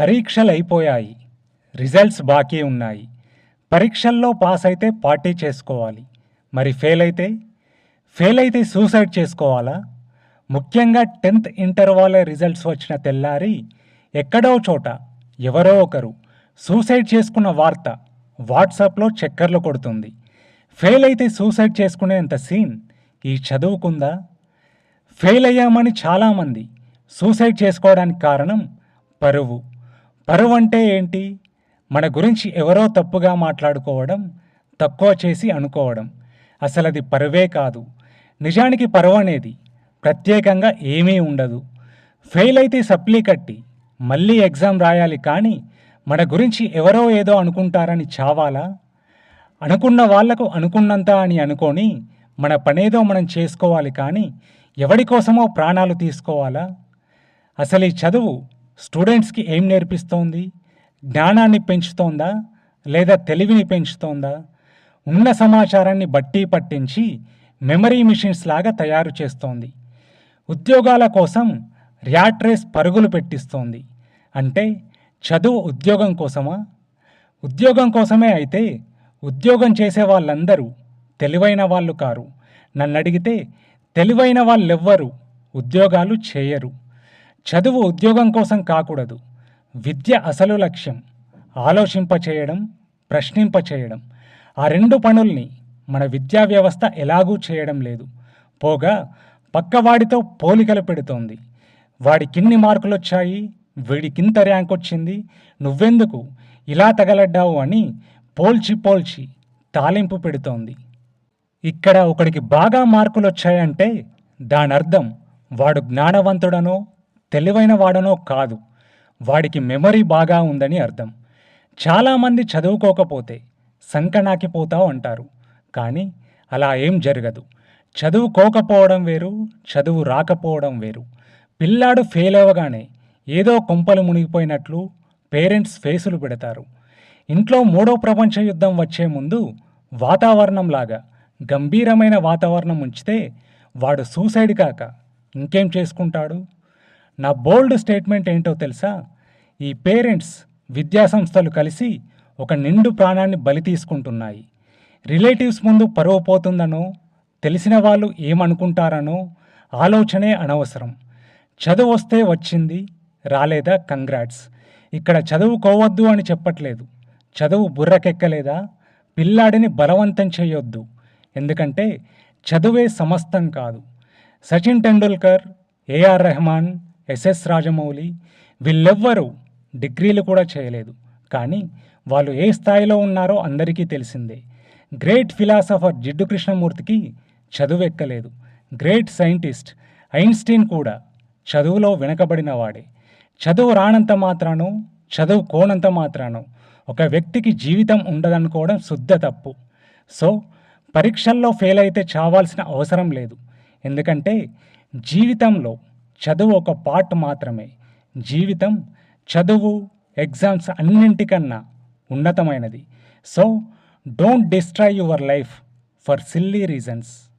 పరీక్షలు అయిపోయాయి రిజల్ట్స్ బాకీ ఉన్నాయి. పరీక్షల్లో పాస్ అయితే పార్టీ చేసుకోవాలి. మరి ఫెయిల్ అయితే ఫెయిల్ అయితే సూసైడ్ చేసుకోవాలా? ముఖ్యంగా టెన్త్ ఇంటర్ వాళ్ళ రిజల్ట్స్ వచ్చిన తెల్లారి ఎక్కడో చోట ఎవరో ఒకరు సూసైడ్ చేసుకున్న వార్త వాట్సాప్లో చక్కర్లు కొడుతుంది. ఫెయిల్ అయితే సూసైడ్ చేసుకునేంత సీన్ ఈ చదువుకుందా? ఫెయిల్ అయ్యామని చాలామంది సూసైడ్ చేసుకోవడానికి కారణం పరువు. పరువు అంటే ఏంటి? మన గురించి ఎవరో తప్పుగా మాట్లాడుకోవడం తక్కువ చేసి అనుకోవడం. అసలు అది పరువే కాదు. నిజానికి పరువు అనేది ప్రత్యేకంగా ఏమీ ఉండదు. ఫెయిల్ అయితే సప్లీ కట్టి మళ్ళీ ఎగ్జామ్ రాయాలి కానీ మన గురించి ఎవరో ఏదో అనుకుంటారని చావాలా? అనుకున్న వాళ్ళకు అనుకున్నంత అని అనుకొని మన పనేదో మనం చేసుకోవాలి కానీ ఎవడి కోసమో ప్రాణాలు తీసుకోవాలా? అసలు ఈ చదువు స్టూడెంట్స్కి ఏం నేర్పిస్తోంది? జ్ఞానాన్ని పెంచుతోందా? లేదా తెలివిని పెంచుతోందా? ఉన్న సమాచారాన్ని బట్టి పట్టించి మెమరీ మిషన్స్ లాగా తయారు చేస్తోంది. ఉద్యోగాల కోసం ర్యాట్ రేస్ పరుగులు పెట్టిస్తోంది. అంటే చదువు ఉద్యోగం కోసమా? ఉద్యోగం కోసమే అయితే ఉద్యోగం చేసే వాళ్ళందరూ తెలివైన వాళ్ళు కారు. నన్ను అడిగితే తెలివైన వాళ్ళెవ్వరు ఉద్యోగాలు చేయరు. చదువు ఉద్యోగం కోసం కాకూడదు. విద్య అసలు లక్ష్యం. ఆలోచింప చేయడం ప్రశ్నింప చేయడం ఆ రెండు పనుల్ని మన విద్యా వ్యవస్థ ఎలాగూ చేయడం లేదు. పోగా పక్కవాడితో పోలికలు పెడుతోంది. వాడికిన్ని మార్కులు వచ్చాయి వీడికింత ర్యాంక్ వచ్చింది నువ్వెందుకు ఇలా తగలడ్డావు అని పోల్చి పోల్చి తాలింపు పెడుతోంది. ఇక్కడ ఒకడికి బాగా మార్కులు వచ్చాయంటే దాని అర్థం వాడు జ్ఞానవంతుడనో తెలివైన వాడనో కాదు. వాడికి మెమరీ బాగా ఉందని అర్థం. చాలామంది చదువుకోకపోతే సంకనాకిపోతావు అంటారు కానీ అలా ఏం జరగదు. చదువుకోకపోవడం వేరు చదువు రాకపోవడం వేరు. పిల్లాడు ఫెయిల్ అవ్వగానే ఏదో కొంపలు మునిగిపోయినట్లు పేరెంట్స్ ఫేసులు పెడతారు. ఇంట్లో మూడో ప్రపంచ యుద్ధం వచ్చే ముందు వాతావరణంలాగా గంభీరమైన వాతావరణం ఉంచితే వాడు సూసైడ్ కాక ఇంకేం చేసుకుంటాడు? నా బోల్డ్ స్టేట్మెంట్ ఏంటో తెలుసా? ఈ పేరెంట్స్ విద్యాసంస్థలు కలిసి ఒక నిండు ప్రాణాన్ని బలి తీసుకుంటున్నాయి. రిలేటివ్స్ ముందు పరువు పోతుందనో తెలిసిన వాళ్ళు ఏమనుకుంటారనో ఆలోచనే అనవసరం. చదువు వస్తే వచ్చింది రాలేదా? కంగ్రాట్స్. ఇక్కడ చదువుకోవద్దు అని చెప్పట్లేదు. చదువు బుర్రకెక్కలేదా? పిల్లాడిని బలవంతం చేయొద్దు ఎందుకంటే చదువే సమస్తం కాదు. సచిన్ టెండూల్కర్ ఏఆర్ రెహమాన్ ఎస్ఎస్ రాజమౌళి వీళ్ళెవ్వరూ డిగ్రీలు కూడా చేయలేదు. కానీ వాళ్ళు ఏ స్థాయిలో ఉన్నారో అందరికీ తెలిసిందే. గ్రేట్ ఫిలాసఫర్ జిడ్డు కృష్ణమూర్తికి చదువు ఎక్కలేదు గ్రేట్ సైంటిస్ట్ ఐన్స్టీన్ కూడా చదువులో వెనకబడిన వాడే చదువు రానంత మాత్రానో చదువు కోనంత మాత్రానో ఒక వ్యక్తికి జీవితం ఉండదనుకోవడం శుద్ధ తప్పు. సో పరీక్షల్లో ఫెయిల్ అయితే చావాల్సిన అవసరం లేదు. ఎందుకంటే జీవితంలో చదువు ఒక పార్ట్ మాత్రమే. జీవితం చదువు ఎగ్జామ్స్ అన్నింటికన్నా ఉన్నతమైనది. So don't destroy your life for silly reasons